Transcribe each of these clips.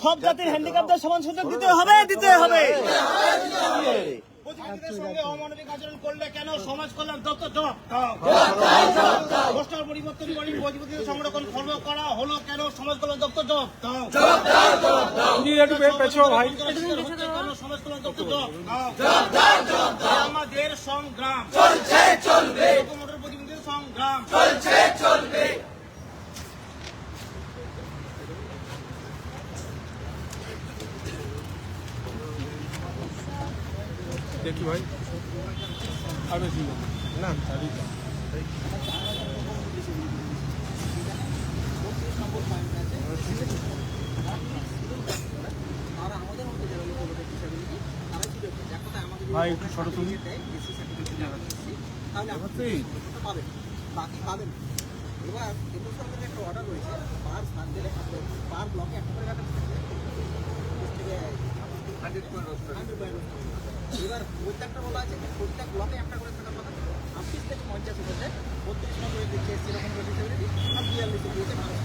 সব জাতির হ্যান্ডিক্যাপদের সমান সুযোগ দিতে হবে দিতে হবে। প্রতিনিধিদের সঙ্গে অমানবিক আচরণ করলে কেন সমাজ কল্যাণ দপ্তর জবাব দাও। পরিবর্তন করি প্রতিনিধিদের সংরক্ষণ খর্ব করা হলো কেন সমাজ কল্যাণ দপ্তর জবাব দাও। ভাই সমাজ কল্যাণ দপ্তর জবাব আমাদের সংগ্রাম। চলছে চলবে। সংগ্রাম। চলছে চলবে। দেখি ভাই। আর বেশি না। ভাই একটু ছোট তুমি বাকি পাবেন এবার কেন্দ্র সরকারের একটা অর্ডার রয়েছে পার সার্কেলে পার ব্লকে একটা করে এবার প্রত্যেকটা বলা আছে প্রত্যেক ব্লকে একটা করে থাকার কথা ছাব্বিশ থেকে পঞ্চাশ হচ্ছে বত্রিশ নম্বরে দিচ্ছে সেরকম রেডিসিবিলিটি আর বিয়াল্লিশে দিয়েছে মানুষ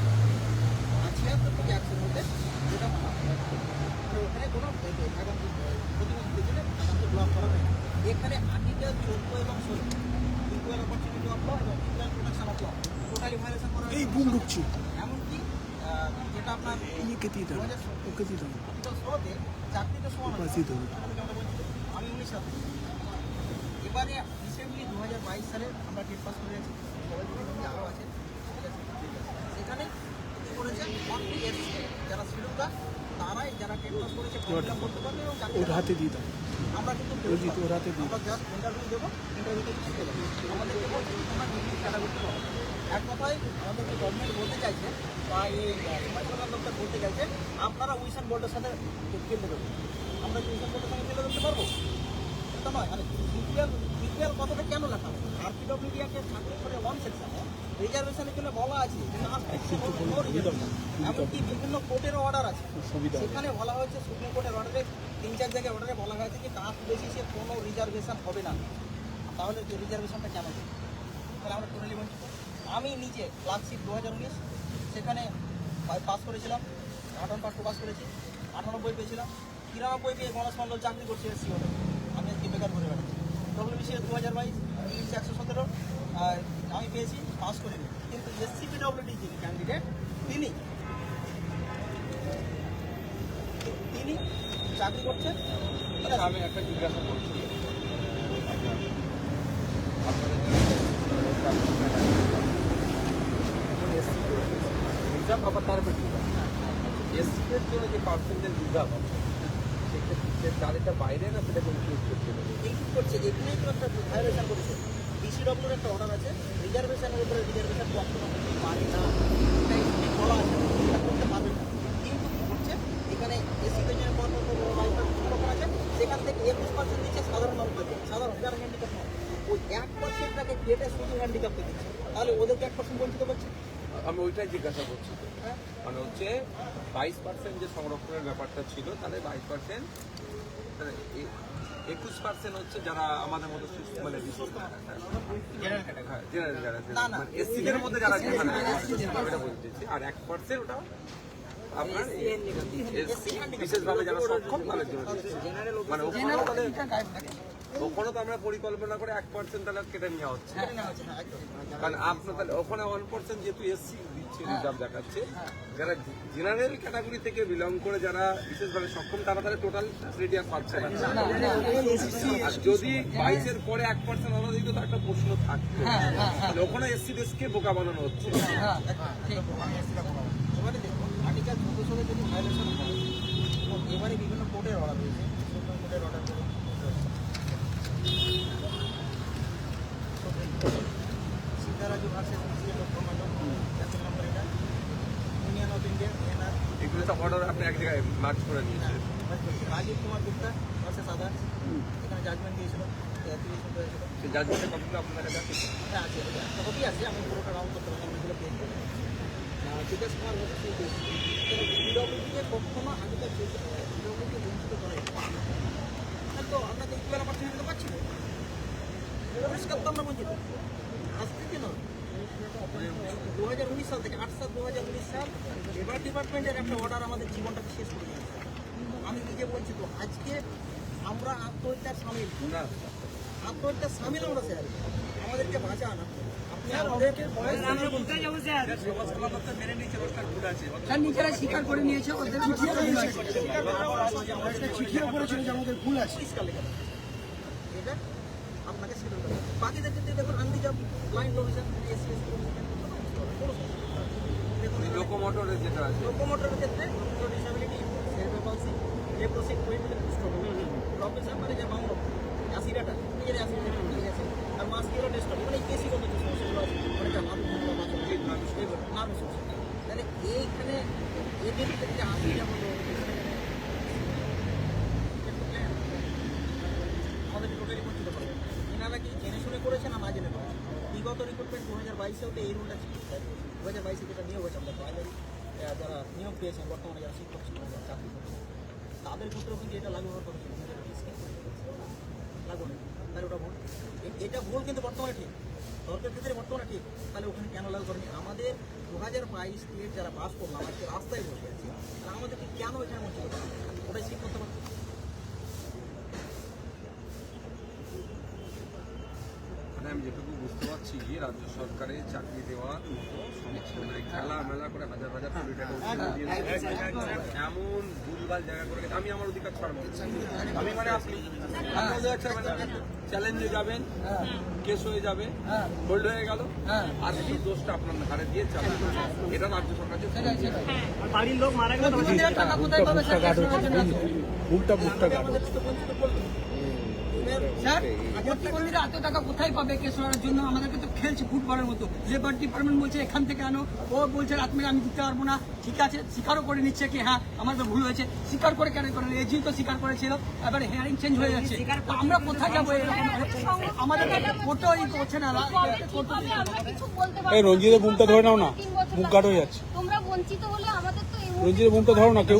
আর ছিয়াত্তর থেকে একশোর মধ্যে যেটা ওখানে কোনো এখন আগামী ব্লক করা হয় এখানে আটিটা চোদ্দ এবং ষোলো। ইকুয়াল অপরচুনিটি অফ ল এবং equal protection of law totally violation করা এই বুম ঢুকছি। এমনকি যেটা আপনার দু হাজার প্রতিটা ষোলোতে চাকরিতে সমান। আমি উনিশ এবারে রিসেন্টলি দু হাজার বাইশ সালে আমরা টেট পাস করে গেছি আরও আছে আছে? সেখানে কি করেছে? অনলি যারা শ্রীলঙ্কা তারাই যারা টেট পাস করেছে ফর্ম করতে পারবে এবং ওর হাতে দিয়ে দাও। আমরা কিন্তু ওর হাতে আমরা জাস্ট ইন্টারভিউ দেবো। ইন্টারভিউতে বলছে যে তোমরা ডিগ্রি ক্যাটাগরি পাবো এক কথায় আমাদেরকে গভর্নমেন্ট বলতে চাইছে বা এই দপ্তর বলতে চাইছে আপনারা উইসান বোর্ডের সাথে খেলতে দেবেন আমরা কি উইসান বোর্ডের সঙ্গে খেলে পারব? তা নয়। মানে বিপিএল বিপিএল কথাটা কেন লেখা আরপিডব্লিউডিআকে চাকরি করে ওয়ান সেকশনে রিজার্ভেশনের জন্য বলা আছে। এমনকি বিভিন্ন কোর্টের অর্ডার আছে। সেখানে বলা হয়েছে সুপ্রিম কোর্টের অর্ডারে তিন চার জায়গায় অর্ডারে বলা হয়েছে যে কাস্ট বেসিসে কোনো রিজার্ভেশন হবে না। তাহলে যে রিজার্ভেশনটা কেন তাহলে আমরা টোটালি বঞ্চিত আমি নিজে ক্লার্কশিপ দু হাজার উনিশ, সেখানে পাস করেছিলাম আটান্ন পাস পাস করেছি, আটানব্বই পেয়েছিলাম, তিরানব্বই পেয়ে গণেশ মণ্ডল চাকরি করছি এসসি হলে আমি আজকে বেকার করে বেড়াচ্ছি ডব্লিউবিসি দু হাজার বাইশ, ইংলিশ একশো সতেরো, আর আমি পেয়েছি পাস করিনি কিন্তু এসসি পিডব্লিউডি যিনি ক্যান্ডিডেট তিনি তিনি চাকরি করছেন। আছে? আমি একটা জিজ্ঞাসা করছি। তার এসসিদের জন্য যে পার্সেন্টেজ রিজার্ভ আছে সেক্ষেত্রে তার বাইরে না সেটাকে ইনক্লুড ইনক্লুড করছে এখানেই তো একটা ভায়োলেশন করেছে ডিসিডব্লিউর একটা অর্ডার আছে রিজার্ভেশনের উপরে রিজার্ভেশন না আছে করছে এখানে আছে সেখান থেকে পার্সেন্ট সাধারণ সাধারণ হ্যান্ডিক্যাপ ওই এক দিচ্ছে তাহলে ওদেরকে এক পার্সেন্ট করছে আমি ওইটাই জিজ্ঞাসা করছি। মানে হচ্ছে বাইশ পার্সেন্ট যে সংরক্ষণের ব্যাপারটা ছিল তাহলে বাইশ পার্সেন্ট একুশ পার্সেন্ট হচ্ছে যারা আমাদের মতো মানে বিশেষ হ্যাঁ, জেনারেল যারা না, না। এসসিদের মধ্যে যারা মানে বলতেছি আর এক পার্সেন্ট ওটা আপনার বিশেষভাবে যারা সক্ষম তাদের জন্য। মানে ওখানেও তো আমরা পরিকল্পনা করে এক পার্সেন্ট তাহলে কেটে নেওয়া হচ্ছে। হচ্ছে, হ্যাঁ একদম। কারণ আপনার তাহলে ওখানে ওয়ান পার্সেন্ট যেহেতু এসসি দিচ্ছে রিজার্ভ দেখাচ্ছে যারা জেনারেল ক্যাটাগরি থেকে বিলং করে যারা বিশেষভাবে সক্ষম তারা তাহলে টোটাল ক্রেডিট আর পাচ্ছে না। যদি বাইশের পরে এক পার্সেন্ট আলাদা দিত তো একটা প্রশ্ন থাকতো তাহলে ওখানে এসসি দেশকে বোকা বানানো হচ্ছে? এবারে দেখুন আর্টিকেল যদি হয় এবারে বিভিন্ন কোর্টের অর্ডার রয়েছে এগুলো তো অর্ডার আপনি এক জায়গায় মার্চ করে নিয়েছেন। রাজীব কুমার গুপ্তা ভার্সেস আদার এখানে জাজমেন্ট দিয়েছিল সেই জাজমেন্টের আপনার হ্যাঁ আছে? একটা কপি আছে? আমি পুরোটা রাউন্ড করতে কুমার ভার্সেস বিডব্লিউকে কখনো আগে তার বিডব্লিউকে তো আমরা তো ইকুয়াল অপরচুনিটি তো পাচ্ছি তো আমরা বঞ্চিত আজকে কেন দু হাজার উনিশ সাল থেকে আট সাল দু হাজার উনিশ সাল লেবার ডিপার্টমেন্টের একটা অর্ডার আমাদের জীবনটাকে শেষ করে দিয়েছে। আমি নিজে বলছি তো আজকে আমরা আত্মহত্যার সামিল। আত্মহত্যার সামিল আমরা স্যার। আমাদেরকে বাঁচান। মেনে নিজেরা স্বীকার করে নিয়েছে ওদের চিঠিও করেছিল যে আমাদের ভুল আছে। আপনাকে। বাকিদের ক্ষেত্রে দেখুন আনরিজার্ভ লাইন প্রভিশন লোকোমোটরের যেটা আছে। লোকোমোটরের ক্ষেত্রে ডিসেবিলিটি সেরেব্রাল পালসি লেপ্রোসিক কুইন্টাল কুষ্ঠরোগ প্রফেসর মানে যে বাংলো অ্যাসিডাটা নিজের অ্যাসিড নিজের অ্যাসিড আর মাস্কিউলার ডিস্টার্ব মানে কেসিগত যে সমস্যাগুলো আছে মানে যা নাম সমস্যা তাহলে এইখানে এদের ক্ষেত্রে আমি যেমন আমাদের টোটালি বঞ্চিত এনারা কি জেনে শুনে করেছেন না না জেনে বিগত রিক্রুটমেন্ট দু হাজার বাইশেও তো এই রুলটা ছিল দু হাজার বাইশে যেটা নিয়োগ হয়েছে আমাদের প্রাইমারি যারা নিয়োগ পেয়েছেন বর্তমানে যারা শিক্ষক ছিল চাকরি করছেন, তাদের ক্ষেত্রেও কিন্তু এটা লাগু হওয়ার কথা ছিল লাগু নেই তাহলে ওটা ভুল। এটা ভুল কিন্তু বর্তমানে ঠিক। সরকার ক্ষেত্রে বর্তমানে ঠিক। তাহলে ওখানে কেন লাগু করেনি? আমাদের দু হাজার বাইশ যারা পাস করলাম আজকে রাস্তায় বসে আছি তারা আমাদেরকে কেন এখানে বঞ্চিত করে ওটাই ঠিক করতে পারতো মানে আমি যেটুকু বুঝতে পারছি রাজ্য সরকারের চাকরি দেওয়ার মতো সমস্যা নাই খেলা মেলা করে হাজার হাজার কোটি টাকা এমন ভুলভাল জায়গা করে গেছে। আমি আমার অধিকার ছাড়বো আমি মানে আপনি চ্যালেঞ্জে যাবেন কেস হয়ে যাবে হোল্ড হয়ে গেল আর সেই দোষটা আপনার ঘাড়ে দিয়ে চালান। এটা রাজ্য সরকার বাড়ির লোক মারা গেলে কোথায় পাবে? স্যার প্রতিবন্ধীরা এত টাকা কোথায় পাবে কেশোয়ারের জন্য? আমাদেরকে তো খেলছে ফুটবলের মতো। লেবার ডিপার্টমেন্ট বলছে এখান থেকে আনো। ও বলছে রাত মেরে আমি দিতে পারব না। ঠিক আছে স্বীকারও করে নিচ্ছে কি হ্যাঁ আমাদের ভুল হয়েছে। স্বীকার করে কেন করেন এজি তো স্বীকার করেছিল। এবারে হেয়ারিং চেঞ্জ হয়ে যাচ্ছে। আমরা কোথায় যাব? এরকম আমাদের কোটো ই করছে না। কোটো এই রঞ্জিতের বুমটা ধরে নাও না। মুখ গাঢ় হয়ে যাচ্ছে। তোমরা বঞ্চিত হলে আমাদের তো রঞ্জিতের বুমটা ধরো না কেউ।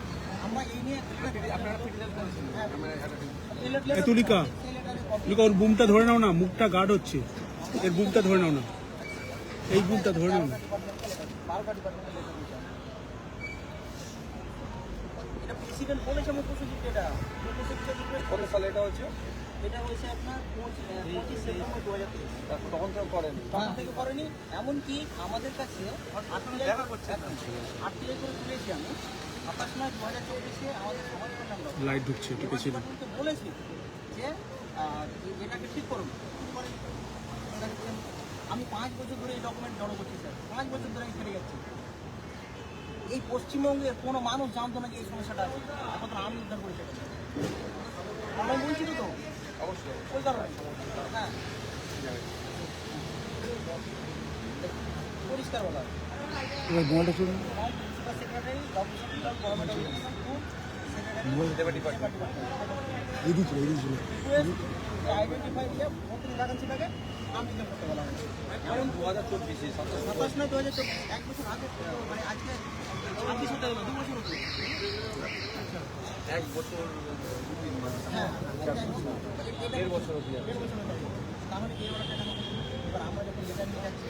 তুলিকা তুলিকা ওর বুমটা ধরে নাও না মুখটা গার্ড হচ্ছে। এর বুমটা ধরে নাও না। এই বুমটা ধরে নাও না। ডিপার্টমেন্টের লেটার দিয়েছে এটা প্রেসিডেন্ট বলেছে মুখ্যসচিব এটা। কত সালে এটা হচ্ছে এটা হয়েছে আপনার পঁচিশ সেপ্টেম্বর দু হাজার তেইশ তখন তো করেন। তখন থেকে করেনি এমনকি আমাদের কাছে দেখা করছে। আটটিলে করে তুলেছি আমি। লাইট ঢুকছে ঠিক আছে ডিপার্টমেন্টকে বলেছি যে এটাকে ঠিক করুন আমি পাঁচ বছর ধরে এই ডকুমেন্ট জড়ো করছি স্যার। পাঁচ বছর ধরে আমি ফেলে যাচ্ছি এই পশ্চিমবঙ্গের কোনো মানুষ জানতো না যে এই সমস্যাটা আছে। একমাত্র আমি উদ্ধার করে সেটা আমরা বলছি তো অবশ্যই। ওই কারণে। হ্যাঁ। পরিষ্কার বলা। এই দিয়েছিল আইডেন্টিফাই দিয়ে ভর্তি ভ্যাকান্সিটাকে করতে বলা এখন দু হাজার চব্বিশে সাতাশ নয় দু হাজার এক বছর আগে মানে আজকে ছাব্বিশ হতে হলো বছর হচ্ছে এক বছর দেড় বছর অব্দি দেড় বছর হতে তাহলে এবার আমরা যখন লেটার নিয়ে যাচ্ছি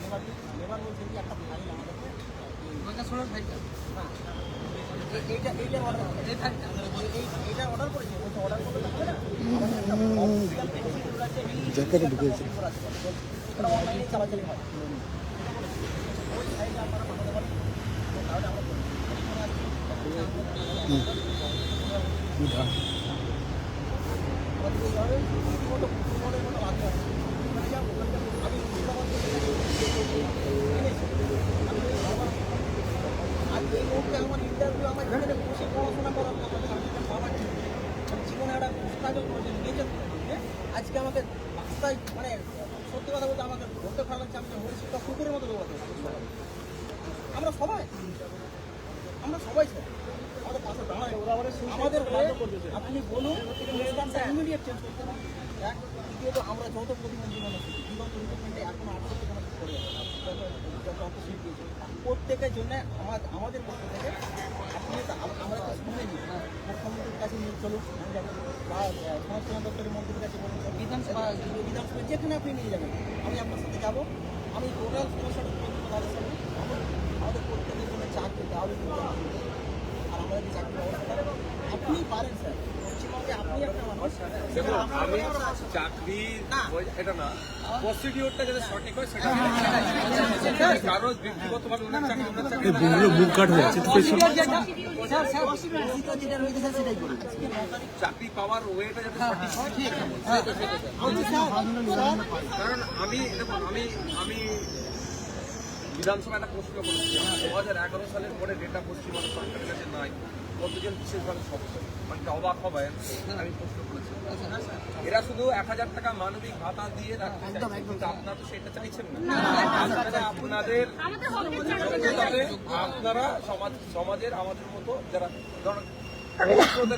লেবার লেবার বলছে কি, একটা ফাইল আমাদেরকে জ্যাকেটে ঢুকেছে। এটা অনলাইনে চালাচালি হয় ওই সাইডে আপনারা পাঠাতে পারেন তাহলে আমরা করি। আমাদের এইভাবে রীতিমতো ফুটবলের মতো বাধ্য আছে ওখানে যাব ওখানে যাব। আমি মুর্শিদাবাদ থেকে এনেছি। আমি আমার- আর এই মুহূর্তে আমার ইন্টারভিউ আমার এখানে বসে পড়াশোনা করার কথা ছিল। আমি একটা বাবা ছিল। আমি জীবনে একটা কাজও করেছি নিজের হ্যাঁ? আজকে আমাকে রাস্তায় মানে সত্যি কথা বলতে আমরা সবাই আমরা সবাই আমাদের আপনি বলুন চেঞ্জ আমরা যত প্রতিবন্ধী মানুষ এখন প্রত্যেকের জন্য আমাদের পক্ষ থেকে আপনি আমরা তো নিই মুখ্যমন্ত্রীর কাছে নিয়ে চলুন। বা সমাজ কল্যাণ দপ্তরের মন্ত্রীর কাছে বলুন। বিধানসভা বিধানসভা যেখানে আপনি নিয়ে যাবেন, আমি আপনার সাথে যাব। আমি টোটাল সমস্যাটা ধরবো তাদের সামনে? আমাদের প্রত্যেকের জন্য চাকরি দেওয়া আর আমাদের যে চাকরি ব্যবস্থা আপনি পারেন স্যার। পশ্চিমবঙ্গে আপনি একটা মানুষ। আমি চাকরি না। এটা না হয় চাকরি মুখ কাট হয়ে যাচ্ছে পাওয়ার ওয়েটা যাতে হয়। কারণ আমি দেখুন আমি আমি বিধানসভা একটা প্রশ্ন করেছি দু হাজার এগারো সালের পরে ডেটা পশ্চিমবঙ্গ সরকারের কাছে নাই কতজন বিশেষভাবে সক্ষম মানে অবাক হবেন আমি প্রশ্ন করেছি। এরা শুধু এক হাজার টাকা মানবিক ভাতা দিয়ে রাখতে চাইছে কিন্তু আপনারা তো সেটা চাইছেন না। আপনারা আপনাদের আপনারা সমাজ সমাজের আমাদের মতো যারা ধরুন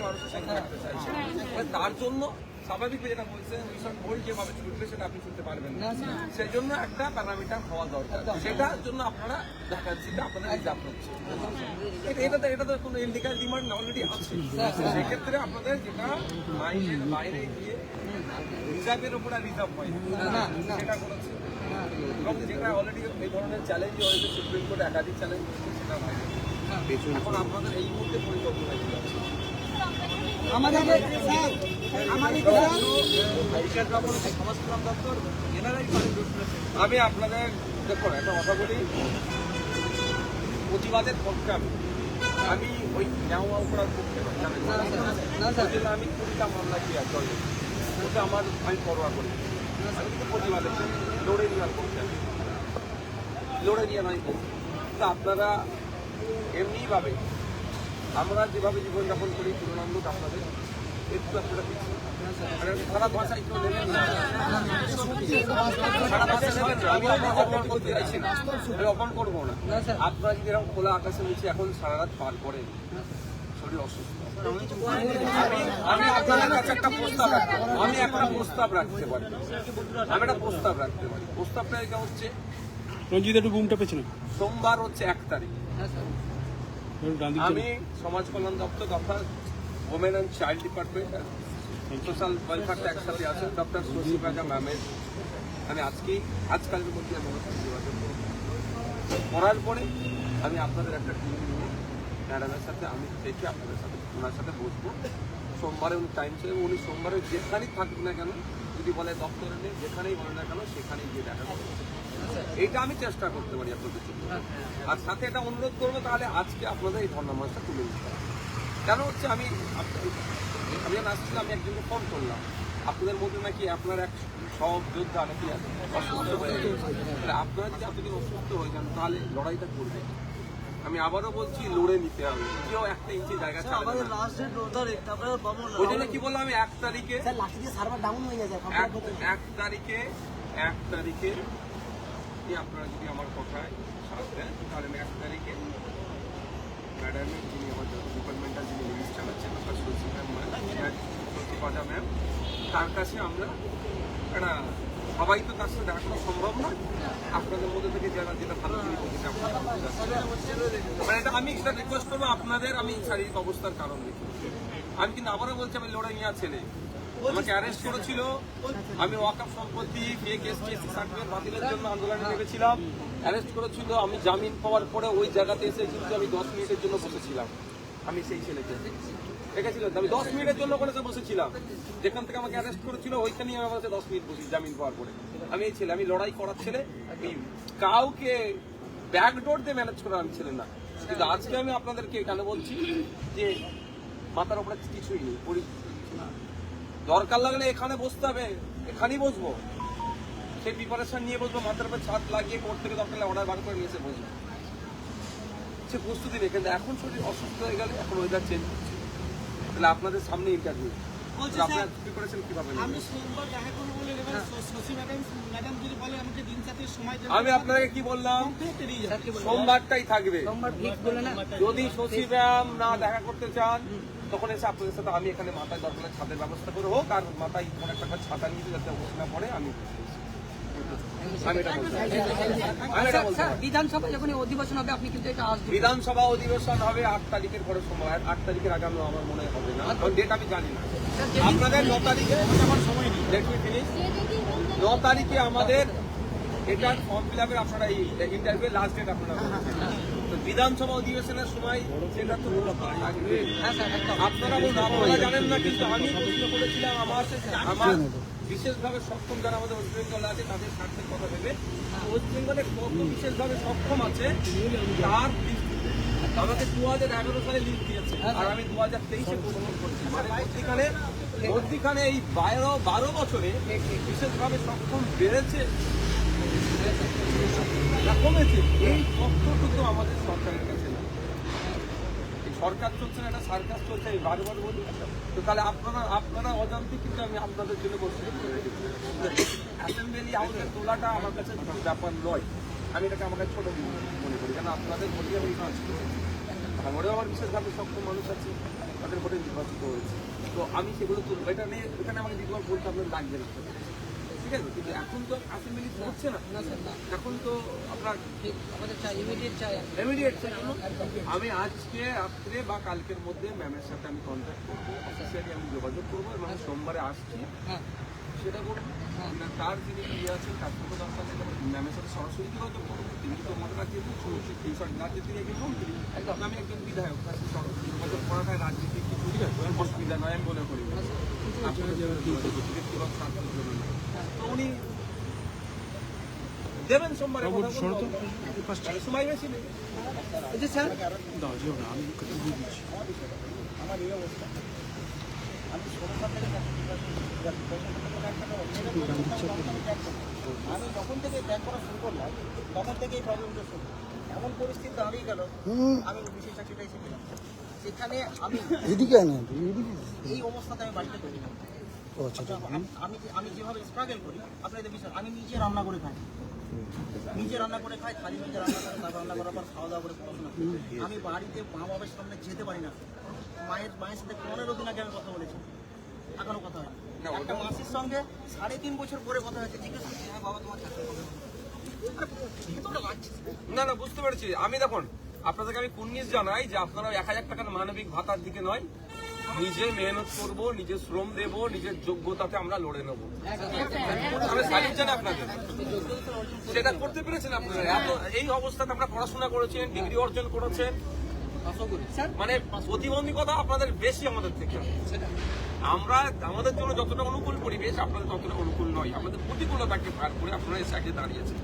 মানুষের সাথে চাইছেন এবার তার জন্য স্বাভাবিক যেটা বলছেন মিশন বোল্ড যেভাবে ছুটবে সেটা আপনি ছুটতে পারবেন না। সেই জন্য একটা প্যারামিটার হওয়া দরকার। সেটার জন্য আপনারা ভ্যাকান্সিটা আপনারা রিজার্ভ করছেন। এটা- এটা তো এটা তো কোনো ইন্ডিকাল ডিমান্ড অলরেডি আছে সেক্ষেত্রে আপনাদের যেটা মাইনের বাইরে গিয়ে রিজার্ভের উপর আর রিজার্ভ হয় না। সেটা করেছে এবং যেটা অলরেডি এই ধরনের চ্যালেঞ্জ হয়েছে সুপ্রিম কোর্টে একাধিক চ্যালেঞ্জ হয়েছে সেটা হয়নি এখন আপনাদের এই মুহূর্তে পরিকল্পনা কি আছে? আমি আপনাদের দেখুন একটা কথা বলি। প্রতিবাদের পক্ষে আমি আমি ওই নেওয়া করার পক্ষে আমি কুড়িটা মামলা কি আছে ওটা আমার আমি পরোয়া করি। আমি কিন্তু প্রতিবাদের লড়ে নেওয়ার পক্ষে আমি। লড়ে নিয়ে নয় আপনারা এমনিভাবে আমরা যেভাবে জীবনযাপন করি তুলনামূলক আপনাদের একটু আপনারা। মানে খারাপ ভাষায় কেউ নেবেন না। খারাপ ভাষা নেবেন না। আমি অপমান করতে চাইছি না। আমি অপমান করব না। আপনারা যদি এরকম খোলা আকাশের নিচে এখন সারা রাত পার করেন শরীর অসুস্থ। আমি আমি আপনাদের কাছে একটা প্রস্তাব রাখতে আমি একটা প্রস্তাব রাখতে পারি। আমি একটা প্রস্তাব রাখতে পারি। প্রস্তাবটা এটা হচ্ছে রঞ্জিত একটু পেছনে। সোমবার হচ্ছে এক তারিখ। আমি সমাজ কল্যাণ দপ্তর doctor women and child department social ওয়েলফেয়ারটা একসাথে আছেন ডক্টর সুশিকাজা ম্যামের আমি আজকেই আজকালের মধ্যে আমি যোগাযোগ। করার পরে আমি আপনাদের একটা টিম নিয়ে ম্যাডামের সাথে আমি দেখে আপনাদের সাথে ওনার সাথে বসবো। সোমবারে উনি টাইম ছিল উনি সোমবারে যেখানেই থাকুক না কেন, যদি বলে দপ্তরে নেই, যেখানেই বলে না কেন, সেখানেই গিয়ে দেখা এইটা আমি চেষ্টা করতে পারি আপনাদের জন্য। আর সাথে এটা অনুরোধ করব তাহলে আজকে আপনাদের এই ধর্ণা মাসটা তুলে নিতে হবে। কেন হচ্ছে আমি আমি আসছিলাম আমি একজনকে ফোন করলাম। আপনাদের মধ্যে নাকি আপনার এক সব যোদ্ধা নাকি অসুস্থ হয়ে গেছে। আপনারা যদি এতদিন অসুস্থ হয়ে যান তাহলে লড়াইটা করবে আমি আবারও বলছি লড়ে নিতে হবে। কেউ একটা ইঞ্চি জায়গা ছাড়বে লাস্ট ডেট তারিখ তারপরে পাবো ওই জন্য কি বললাম আমি এক তারিখে স্যার লাস্ট দিয়ে সার্ভার ডাউন হয়ে যায় এক এক তারিখে এক তারিখে কি আপনারা যদি আমার কথায় সাথ দেন, তাহলে আমি এক তারিখে ম্যাডামের যিনি যত ডিপার্টমেন্টাল যিনি লিস্ট চালাচ্ছেন সুলসি ম্যাম পাজা ম্যাম, তার কাছে আমরা একটা, সবাই তো তার সাথে দেখা করা সম্ভব নয়। আপনাদের মধ্যে থেকে যারা যেটা ভালো মানে এটা আমি সেটা রিকোয়েস্ট করব, আপনাদের আমি শারীরিক অবস্থার কারণ দেখি। আমি কিন্তু আবারও বলছি, আমি লড়াই নিয়ে ছেলে। আমাকে অ্যারেস্ট করেছিল। আমি ওয়াকাফ সম্পত্তি বাতিলের জন্য আন্দোলনে নেমেছিলাম। অ্যারেস্ট করেছিল, আমি জামিন পাওয়ার পরে ওই জায়গাতে এসে কিন্তু আমি দশ মিনিটের জন্য বসেছিলাম। আমি সেই ছেলেকে। দেখেছিল? আমি দশ মিনিটের জন্য ওখানে বসেছিলাম। যেখান থেকে আমাকে অ্যারেস্ট করেছিল ওইখানেই আমি আমার দশ মিনিট বসি জামিন পাওয়ার পরে। আমি এই ছেলে, আমি লড়াই করার ছেলে। কাউকে ব্যাকডোর দিয়ে ম্যানেজ করার আমি ছেলে না। কিন্তু আজকে আমি আপনাদেরকে কেন বলছি যে মাথার উপরে কিছুই নেই। দরকার লাগলে এখানে বসতে হবে। এখানেই বসবো। সেই প্রিপারেশন নিয়ে বসবো মাথার উপরে ছাদ লাগিয়ে কোর্ট থেকে দরকার অর্ডার বার করে নিয়ে এসে বসবো। সে প্রস্তুতি নেই কিন্তু এখন শরীর অসুস্থ হয়ে গেলে এখন ওয়েদার চেঞ্জ হচ্ছে। তাহলে আপনাদের সামনে ইন্টারভিউ বলছি আপনার প্রিপারেশন কীভাবে আমি সোমবার দেখা করব বলে শশী ম্যাডাম ম্যাডাম যদি বলে আমাকে দিন সময় আমি আপনাকে কি বললাম? সোমবারটাই থাকবে। সোমবার ফিক্স বলে না। যদি শশী ব্যায়াম না দেখা করতে চান তখন এসে আপনাদের সাথে আমি এখানে মাথায় দরকার ছাদের ব্যবস্থা করে হোক আর মাথায় কোনো একটা করে ছাতা নিয়ে যাতে না পড়ে আমি এটা এটা বলতে স্যার পারি। বিধানসভা যখন অধিবেশন হবে আপনি কিন্তু এটা বিধানসভা অধিবেশন হবে আট তারিখের পরে সময় আট তারিখের আগে আমি- আমার মনে হবে না ডেট আমি জানি না আপনাদের ন তারিখে আমার সময় নেই। সে যদি ন তারিখে আমাদের এটার ফর্ম ফিল আপের আপনারা এই ইন্টারভিউ লাস্ট ডেট আপনারা। তো বিধানসভা অধিবেশনের সময় সেটা তো থাকবে। আপনারা বলুন আপনারা জানেন না কিন্তু আমি প্রশ্ন করেছিলাম আমার আমার বিশেষভাবে সক্ষম যারা আমাদের ওয়েস্ট বেঙ্গল আছে তাদের স্বার্থের কথা ভেবে ওয়েস্ট বেঙ্গলে কত বিশেষভাবে সক্ষম আছে তার আমাকে দু হাজার এগারো সালে লিস্ট দিয়েছে আর আমি দু হাজার তেইশে প্রশ্ন করছি। মানে মধ্যিখানে মধ্যিখানে এই বারো বারো বছরে বিশেষভাবে সক্ষম বেড়েছে। কমেছে। এই তথ্যটুকু আমাদের সরকারের কাছে সরকার চলছে না একটা সার্কাস চলছে এই বারবার বলি। তো তাহলে আপনারা আপনারা অজান্তে কিন্তু আমি আপনাদের জন্য বলছি। অ্যাসেম্বলি হাউসের তোলাটা আমার কাছে কোনো ব্যাপার নয়। আমি এটাকে আমার ছোট মনে করি কারণ আপনাদের ভোটে আমি আমার বিশেষভাবে সক্ষম মানুষ আছে, তাদের ভোটে নির্বাচিত হয়েছে। তো আমি সেগুলো তুলবো। এটা নিয়ে এখানে আমাকে দ্বিতীয়বার বলতে আপনার লাগবে না। ঠিক আছে কিন্তু এখন তো অ্যাসেম্বলি হচ্ছে না। এখন তো আপনার আমাদের চাই ইমিডিয়েট চাই। ইমিডিয়েট আমি আজকে রাত্রে বা কালকের মধ্যে ম্যামের সাথে আমি কন্ট্যাক্ট করব অফিসিয়ালি আমি যোগাযোগ করব এবং আমি সোমবারে আসছি। হ্যাঁ। সেটা করব। না, তার যিনি ইয়ে আছেন তার থেকে দরকার নেই ম্যামের সাথে সরাসরি যোগাযোগ করব। তিনি তো আমাদের রাজ্যে এই সরি রাজ্যে তিনি একজন মন্ত্রী আমি একজন বিধায়ক তার সাথে যোগাযোগ করাটাই রাজনীতিক কিছু অসুবিধা নয় আমি মনে করি। আপনারা ব্যক্তিগত স্বার্থের জন্য। তো উনি দেবেন সোমবারে কথা বলব। সময় বেশি নেই। এই স্যার। দাও যেও না আমি কথা দিয়ে দিচ্ছি। আমার এই অবস্থা আমি সোমবার থেকে আমি যখন থেকে ব্যাক করা শুরু করলাম তখন থেকে এই প্রবলেমটা শুরু। এমন পরিস্থিতি দাঁড়িয়ে গেল। আমি বিশেষ চাকরিটা এসেছিলাম সেখানে আমি এই অবস্থাতে আমি বাড়িতে তৈরি আচ্ছা। আমি আমি যেভাবে স্ট্রাগল করি আপনাদের বিষয় আমি নিজে রান্না করে খাই। নিজে রান্না করে খাই খালি নিজে রান্না করে তারপর রান্না করার পর খাওয়া দাওয়া করে পড়াশোনা আমি বাড়িতে মা বাবার সামনে যেতে পারি না মায়ের মায়ের সাথে পনেরো দিন আগে আমি কথা বলেছি। এখনও কথা হয় একটা মাসির সঙ্গে সাড়ে তিন বছর পরে কথা হয়েছে জিজ্ঞেস করছি হ্যাঁ বাবা তোমার চাকরি হবে?" আরে, ভিতরটা লাগছে। না না বুঝতে পেরেছি। আমি দেখুন আপনাদেরকে আমি কুন্নিস জানাই যে আপনারা এক হাজার টাকার মানবিক ভাতার দিকে নয় নিজে মেহনত করব, নিজে শ্রম দেব, নিজের যোগ্যতাতে আমরা লড়ে নেব। সেটা করতে পেরেছেন আপনারা? এত এই অবস্থাতে আমরা পড়াশোনা করেছেন, ডিগ্রি অর্জন করেছেন। মানে প্রতিবন্ধকতা আপনাদের বেশি আমাদের থেকে। আমরা, আমাদের জন্য যতটা অনুকূল পরিবেশ, আপনাদের ততটা অনুকূল নয়। আমাদের প্রতিকূলতাকে পার করে আপনারা এই সাইডে দাঁড়িয়েছেন।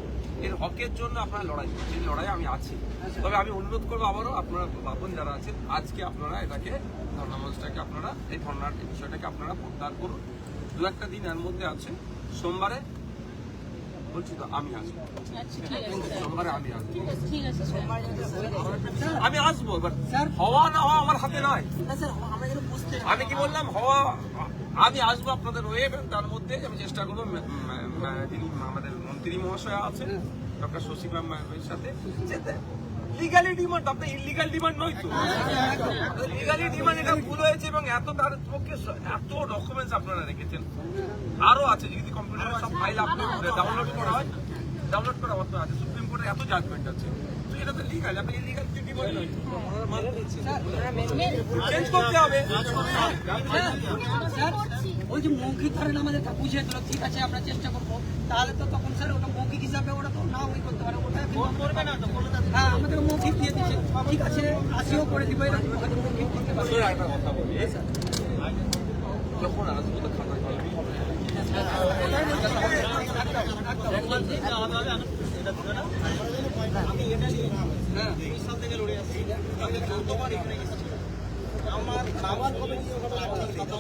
এর হকের জন্য আপনারা লড়াই করছেন এই লড়াই আমি আছি তবে আমি অনুরোধ করব আবারও আপনারা বাপন যারা আছেন আজকে আপনারা এটাকে ধর্ণা মঞ্চটাকে আপনারা এই ধর্নার এই বিষয়টাকে আপনারা প্রত্যাহার করুন। দু একটা দিন এর মধ্যে আছে। সোমবারে বলছি তো আমি আসব। সোমবারে আমি আসব। ঠিক আছে স্যার। আমি আসব এবার হওয়া না হওয়া আমার হাতে নয়। আমি কি বললাম হওয়া আমি আসব আপনাদের ওয়ে তার মধ্যে আমি চেষ্টা করব যিনি আমাদের মন্ত্রী মহাশয় আছেন, ডক্টর শশী ম্যামের সাথে। লিগালি ডিমান্ড আপনার ইলিগাল ডিমান্ড নয় তো? লিগালি ডিমান্ড এটা ভুল হয়েছে এবং এত তার পক্ষে এত ডকুমেন্টস আপনারা রেখেছেন। আরও আছে, যদি কম্পিউটারে সব ফাইল আপলোড ডাউনলোড করা হয় ডাউনলোড করা মতো আছে। সুপ্রিম কোর্টের এত জাজমেন্ট আছে। তো এটা তো লিগাল আপনি ইলিগাল করতে ওই যে মৌখিক ধরেন আমাদেরকে বুঝিয়ে দিল ঠিক আছে আমরা চেষ্টা করব তাহলে তো তখন স্যার ওটা মৌখিক হিসাবে ওরা তো না ওই করতে পারে ওটা করবে না আমাদের মৌখিক দিয়ে দিচ্ছে ঠিক আছে আসিও করে দিবে এরকম মৌখিক বলি যখন আসব তো না আমি এটা হ্যাঁ দুই সাল থেকে লড়ে আসছি। আমি চোদ্দবার এখানে এসেছি আমার আমার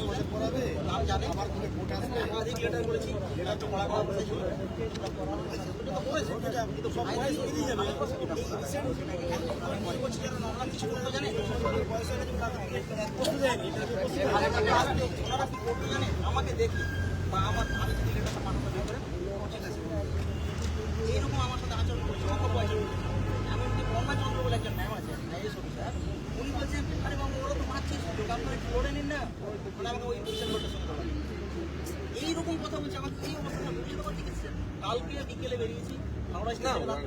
বছর পড়াবে নাম জানে। আমার একাধিক লেটার করেছি লেটার তো পড়া করা বলেছিল কিন্তু সব বয়স বেরিয়ে যাবে কুড়ি বছর যারা নর্মাল কিছু করতে জানে বয়স হয়ে গেছে তাদের করতে দেয়নি ওনারা কি করতে জানে আমাকে দেখি বা আমার আমি যদি লেটারটা পাঠাতে না করে ও ঠিক আছে এইরকম আমার সাথে আচরণ করছে অকল্প আচরণ করছে এমনকি ব্রহ্মা চন্দ্র বলে একজন ম্যাম আছে আইএস অফিসার উনি বলছেন আরে বাবু ওরা তো মারছে সুযোগ আপনারা একটু লড়ে নিন না মানে আমাকে ওই পজিশন করতে শুরু করলেন এইরকম কথা বলছে আমার এই অবস্থা বুঝতে পারছি কিছু কালকে বিকেলে বেরিয়েছি হাওড়া না স্টেশনে রাত্রেবেলা ছিলাম টাইম তো লাগে আমার এই সেক্রেটারি আছেন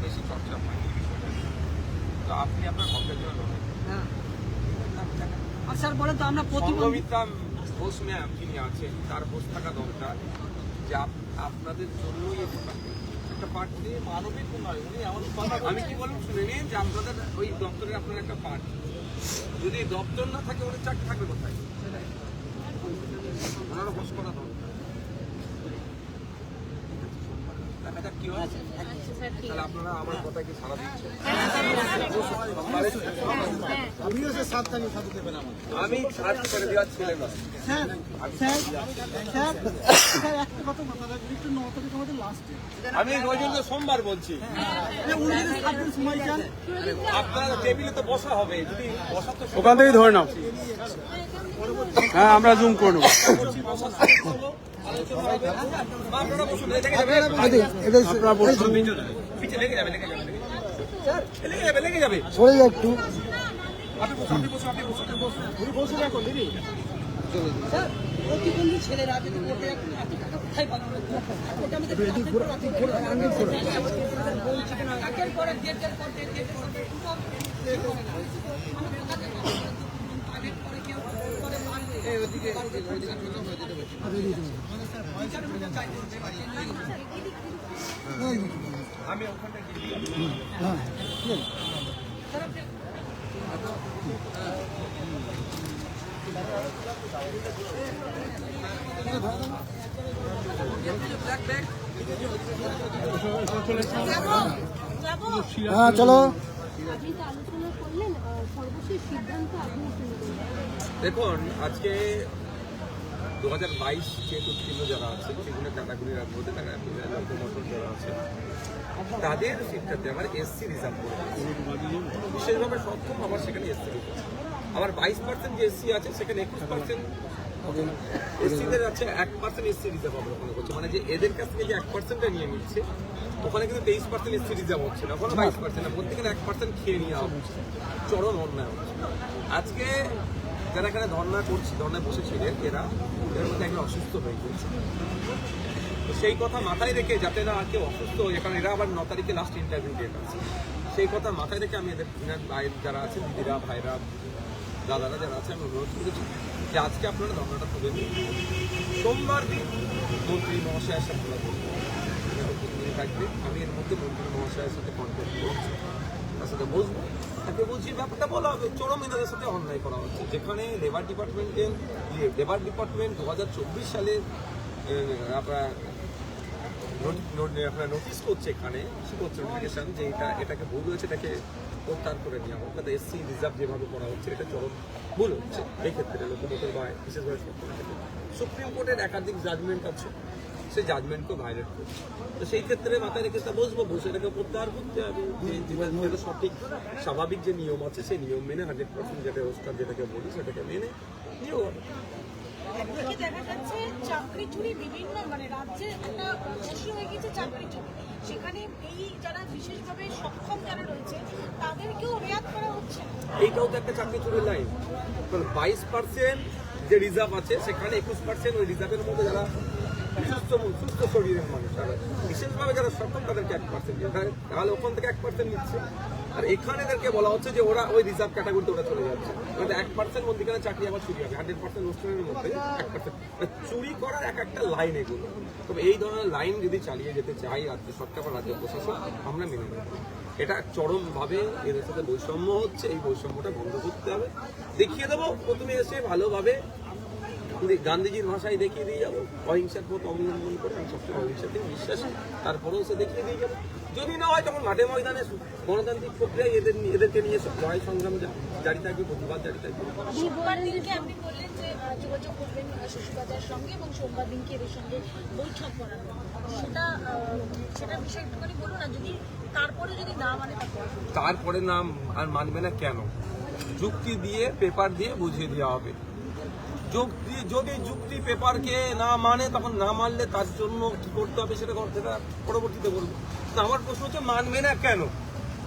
বেশি চর্চা নিয়ে। তো আপনি আপনার হকের জন্য লড়েন। হ্যাঁ। আর স্যার বলেন তো আমরা প্রতিবন্ধী সঙ্গমিত্রা ঘোষ ম্যাম যিনি আছেন তার বসে থাকা দরকার যে আপ- আপনাদের জন্যই একটা পার্ট দিয়ে মানবিক নয় উনি আমাদের কথা আমি কি বলব শুনে নিন যে আপনাদের ওই দপ্তরের আপনার একটা পার্ট যদি দপ্তর না থাকে ওদের চাকরি থাকবে কোথায়? ওনারও বস করা দরকার। দেখা যাক কি হয়? ঠিক তাহলে আপনারা আমার কথা কি সারা দিচ্ছেন? আমিও সে সাত থাকি সাথে দেবেন আমি সাজ করে দেওয়ার ছেলে না স্যার স্যার স্যার স্যার একটা কথা মাথা রাখবেন একটু ন তারিখ আমাদের লাস্টে আমি ওই জন্য সোমবার বলছি। সাত আপনার টেবিলে তো বসা হবে যদি বসা তো ওখান থেকে ধরে নাও। হ্যাঁ আমরা জুম করে নেব। সরে যা একটু ছেলেরা যদি হ্যাঁ চলো। আপনি তো আলোচনা করলেন আহ, সর্বশেষ সিদ্ধান্ত আপনি শুনবেন দেখুন আজকে দু হাজার বাইশ যেহেতু উত্তীর্ণ যারা আছে বিভিন্ন ক্যাটাগরির মধ্যে তারা লোকমোটর যারা আছে, তাদের সিটটাতে আমার এসসি রিজার্ভ করে বিশেষভাবে সক্ষম আমার সেখানে এসসি রিজার্ভ আবার বাইশ পার্সেন্ট যে এসসি আছে, সেখানে একুশ পার্সেন্ট এসসিদের আছে, এক পার্সেন্ট এসসি রিজার্ভ অবলম্বন করছে। মানে যে এদের কাছ থেকে যে এক পার্সেন্টটা নিয়ে নিচ্ছে, ওখানে কিন্তু তেইশ পার্সেন্ট এসসি রিজার্ভ হচ্ছে না, ওখানে বাইশ পার্সেন্ট না, প্রত্যেকের এক পার্সেন্ট খেয়ে নেওয়া হচ্ছে। চরম অন্যায় হচ্ছে। আজকে যারা এখানে ধর্না করছে ধর্নায় বসেছিলেন এরা এর মধ্যে একজন অসুস্থ হয়ে গেছে তো সেই কথা মাথায় রেখে যাতে না আর কেউ অসুস্থ হয়ে কারণ এরা আবার ন তারিখে লাস্ট ইন্টারভিউ ডেট আছে। সেই কথা মাথায় রেখে আমি এদের ভাইয়ের যারা আছে দিদিরা, ভাইরা, দাদারা যারা আছে আমি অনুরোধ করেছি যে আজকে আপনারা ধর্নাটা তুলে দিন সোমবার দিন মন্ত্রী মহাশয়ের সাথে থাকবে। আমি এর মধ্যে মন্ত্রী মহাশয়ের সাথে কন্ট্যাক্ট করছি। তার সাথে বসবো। তাকে বলছি ব্যাপারটা বলা হবে। চরম এদের সাথে অন্যায় করা হচ্ছে। যেখানে লেবার ডিপার্টমেন্টের লেবার ডিপার্টমেন্ট দু হাজার চব্বিশ সালে আপনার আপনার নোটিশ করছে এখানে করছে নোটিফিকেশন যে এটা, এটাকে ভুল হয়েছে, এটাকে প্রত্যাহার করে নেওয়া হোক। তাতে এসসি রিজার্ভ যেভাবে করা হচ্ছে এটা চরম ভুল হচ্ছে। এই ক্ষেত্রে লোকমোটর বা বিশেষভাবে সুপ্রিম কোর্টের একাধিক জাজমেন্ট আছে। সেই জাজমেন্টকেও ভাইলেট করছে। তো সেই ক্ষেত্রে মাথায় রেখে তা বসবো বসে এটাকে প্রত্যাহার করতে হবে। যে যেটা সঠিক স্বাভাবিক যে নিয়ম আছে সেই নিয়ম মেনে হান্ড্রেড পার্সেন্ট যেটা রোজগার যেটাকে বলি সেটাকে মেনে হবে। একদিকে দেখা যাচ্ছে চাকরি চুরি বিভিন্ন মানে রাজ্যে একটা বেশি হয়ে গেছে চাকরি চুরি। সেখানে এই যারা বিশেষভাবে সক্ষম যারা রয়েছে তাদেরকেও রেয়াত করা হচ্ছে এইটাও তো একটা চাকরি চুরির লাইন বাইশ পার্সেন্ট যে রিজার্ভ আছে সেখানে একুশ পার্সেন্ট ওই রিজার্ভের মধ্যে যারা সুস্থ সুস্থ শরীরের মানুষ আর বিশেষভাবে যারা সক্ষম তাদেরকে এক পার্সেন্ট তাহলে ওখান থেকে এক পার্সেন্ট নিচ্ছে। আর এখানে এদেরকে বলা হচ্ছে যে ওরা ওই রিজার্ভ ক্যাটাগরিতে ওরা চলে যাচ্ছে। কিন্তু এক পার্সেন্ট মধ্যখানে চাকরি আবার চুরি হবে হান্ড্রেড পার্সেন্ট অনুষ্ঠানের মধ্যে এক পার্সেন্ট চুরি করার এক একটা লাইন এগুলো। তবে এই ধরনের লাইন যদি চালিয়ে যেতে চাই রাজ্য সরকার বা রাজ্য প্রশাসন, আমরা মেনে নেব। এটা চরমভাবে এদের সাথে বৈষম্য হচ্ছে, এই বৈষম্যটা বন্ধ করতে হবে। দেখিয়ে দেবো, প্রথমে এসে ভালোভাবে গান্ধীজির ভাষায় দেখিয়ে দিয়ে যাব অহিংসার পথ অবলম্বন করে আমি সবসময় অহিংসাতে বিশ্বাসী তারপরেও সে দেখিয়ে দিয়ে যাব। যদি না হয় তখন মাঠে ময়দানে গণতান্ত্রিক প্রক্রিয়ায় এদের এদেরকে নিয়ে সব লড়াই সংগ্রাম জারি থাকবে প্রতিবাদ জারি থাকবে। তারপরে যদি না মানে তারপরে। তারপরে নাম আর মানবে না কেন? যুক্তি দিয়ে পেপার দিয়ে বুঝিয়ে দেওয়া হবে। যদি যুক্তি পেপারকে না মানে তখন না মানলে তার জন্য কি করতে হবে সেটা সেটা পরবর্তীতে বলব। আমার প্রশ্ন হচ্ছে, মানবে না কেন?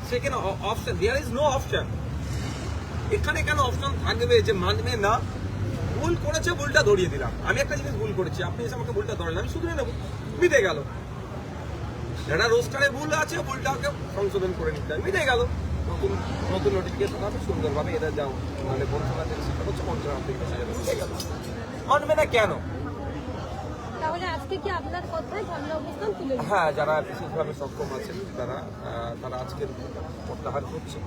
সেখানে option there is no option এখানে কেন অপশন থাকবে যে মানবে না? ভুল করেছে, ভুলটা ধরিয়ে দিলাম। আমি একটা জিনিস ভুল করেছি। আপনি এসে আমাকে ভুলটা ধরেন, আমি শুধরে নেব। মিটে গেল। যারা রোস্টারে ভুল আছে, ভুলটাকে সংশোধন করে নিতে মিটে গেল। নতুন নতুন নোটিফিকেশন হবে সুন্দরভাবে এরা যাও। মানে বঞ্চনা থেকে সেটা হচ্ছে বঞ্চনা থেকে বেঁচে যাবে। মিটে মানবে না কেন? হ্যাঁ যারা বিশেষভাবে সক্ষম আছেন তারা তারা আজকের প্রত্যাহার করছে।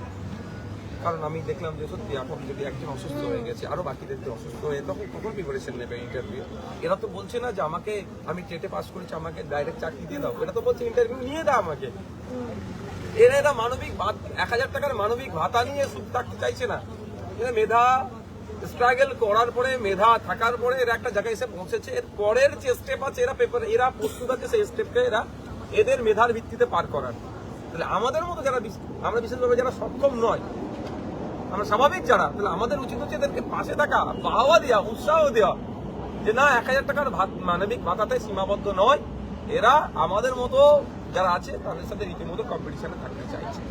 কারণ আমি দেখলাম যে সত্যি এখন যদি একজন অসুস্থ হয়ে গেছে আরও বাকিদের যে অসুস্থ হয়ে তখন কখন প্রিপারেশন নেবে ইন্টারভিউ এরা তো বলছে না যে আমাকে আমি টেটে পাস করেছি আমাকে ডাইরেক্ট চাকরি দিয়ে দাও। এরা তো বলছে ইন্টারভিউ নিয়ে দাও আমাকে। এরা এরা মানবিক এক হাজার টাকার মানবিক ভাতা নিয়ে সুখ থাকতে চাইছে না। এরা মেধা স্ট্রাগল করার পরে, মেধা থাকার পরে এরা একটা জায়গায় এসে পৌঁছেছে। এর পরের যে স্টেপ আছে, এরা পেপার এরা প্রস্তুত আছে সেই স্টেপকে এরা এদের মেধার ভিত্তিতে পার করার। তাহলে আমাদের মতো যারা আমরা বিশেষভাবে যারা সক্ষম নয়, আমরা স্বাভাবিক যারা, তাহলে আমাদের উচিত হচ্ছে এদেরকে পাশে থাকা, বাহবা দেওয়া উৎসাহ দেওয়া যে না, এক হাজার টাকার মানবিক ভাতাতে সীমাবদ্ধ নয়। এরা আমাদের মতো যারা আছে তাদের সাথে রীতিমতো কম্পিটিশনে থাকতে চাইছে।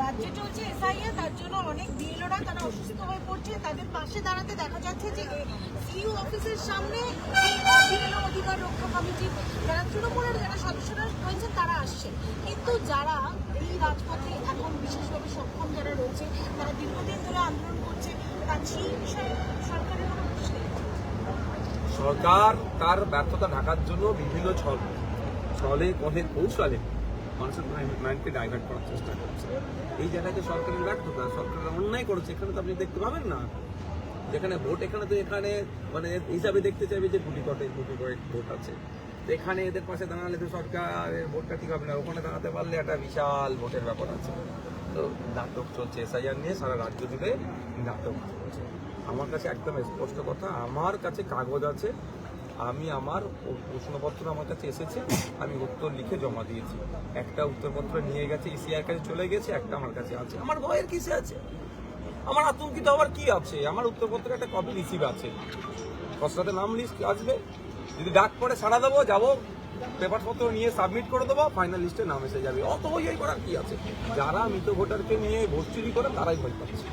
রাজ্যে চলছে এসআইএ তার জন্য অনেক বিএলওরা তারা অসুস্থ হয়ে পড়ছে। তাদের পাশে দাঁড়াতে দেখা যাচ্ছে যে সিইউ অফিসের সামনে বিএলও অধিকার রক্ষা কমিটি যারা তৃণমূলের যারা সদস্যরা রয়েছেন তারা আসছে। কিন্তু যারা এই রাজপথে এখন বিশেষভাবে সক্ষম যারা রয়েছে তারা দীর্ঘদিন ধরে আন্দোলন করছে তার সেই বিষয়ে সরকারের কোনো সরকার তার ব্যর্থতা ঢাকার জন্য বিভিন্ন ছল ছলে পথে কৌশলে মানুষের মাইন্ডকে ডাইভার্ট করার চেষ্টা করছে। এই জায়গাতে সরকারের ব্যর্থতা, সরকার অন্যায় করেছে, এখানে তো আপনি দেখতে পাবেন না। যেখানে ভোট, এখানে তো এখানে মানে হিসাবে দেখতে চাইবে যে গুটি কটে গুটি কয়েক ভোট আছে। এখানে এদের পাশে দাঁড়ালে তো সরকারের ভোটটা ঠিক হবে না, ওখানে দাঁড়াতে পারলে একটা বিশাল ভোটের ব্যাপার আছে। তো নাটক চলছে এসআইআর নিয়ে সারা রাজ্য জুড়ে নাটক চলছে। আমার কাছে একদম স্পষ্ট কথা, আমার কাছে কাগজ আছে আমি আমার প্রশ্নপত্র আমার কাছে এসেছে আমি উত্তর লিখে জমা দিয়েছি। একটা উত্তরপত্র নিয়ে গেছে ইসিআর কাছে চলে গেছে একটা আমার কাছে আছে। আমার ভয়ের কিসে আছে? আমার আতঙ্কিত আবার কি আছে? আমার উত্তরপত্রের একটা কপি রিসিভ আছে। খসড়াতে নাম লিস্ট আসবে। যদি ডাক পরে সারা দেবো যাব। পেপারপত্র নিয়ে সাবমিট করে দেবো ফাইনাল লিস্টে নাম এসে যাবে। অত ইয়ে করার কি আছে? যারা মৃত ভোটারকে নিয়ে ভোট চুরি করে তারাই ভয় পাচ্ছে।